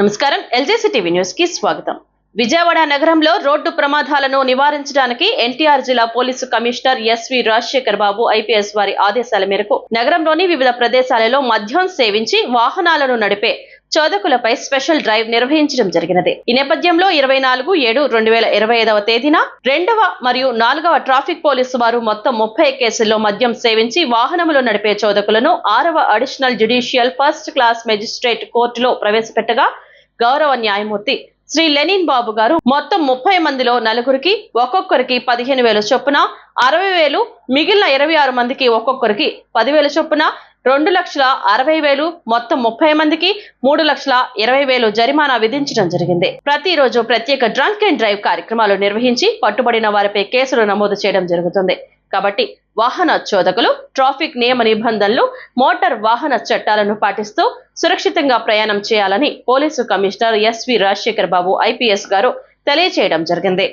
నమస్కారం. ఎల్జేసీ టీవీ న్యూస్కి స్వాగతం. విజయవాడ నగరంలో రోడ్డు ప్రమాదాలను నివారించడానికి ఎన్టీఆర్ జిల్లా police commissioner S V Rajasekhar Babu IPS వారి ఆదేశాల మేరకు నగరంలోని వివిధ ప్రదేశాలలో మద్యం సేవించి వాహనాలను నడిపే చోదకులపై స్పెషల్ డ్రైవ్ నిర్వహించడం జరిగినది. ఈ నేపథ్యంలో ఇరవై నాలుగు ఏడు రెండు వేల ఇరవై ఐదవ తేదీన రెండవ మరియు నాలుగవ ట్రాఫిక్ పోలీసు వారు మొత్తం ముప్పై కేసుల్లో మద్యం సేవించి వాహనములు నడిపే చోదకులను ఆరవ additional judicial first class magistrate కోర్టులో ప్రవేశపెట్టగా గౌరవ న్యాయమూర్తి శ్రీ లెనిన్ బాబు గారు మొత్తం ముప్పై మందిలో నలుగురికి ఒక్కొక్కరికి పదిహేను వేల చొప్పున అరవై వేలు మిగిలిన ఇరవై ఆరు మందికి ఒక్కొక్కరికి పదివేల చొప్పున రెండు లక్షల అరవై వేలు మొత్తం ముప్పై మందికి మూడు లక్షల ఇరవై వేలు జరిమానా విధించడం జరిగింది. ప్రతిరోజు ప్రత్యేక డ్రంక్ అండ్ డ్రైవ్ కార్యక్రమాలు నిర్వహించి పట్టుబడిన వారిపై కేసులు నమోదు చేయడం జరుగుతుంది. కాబట్టి వాహన చోదకులు ట్రాఫిక్ నియమ నిబంధనలు మోటార్ వాహన చట్టాలను పాటిస్తూ సురక్షితంగా ప్రయాణం చేయాలని police commissioner S V Rajasekhar Babu IPS గారు తెలియజేయడం జరిగింది.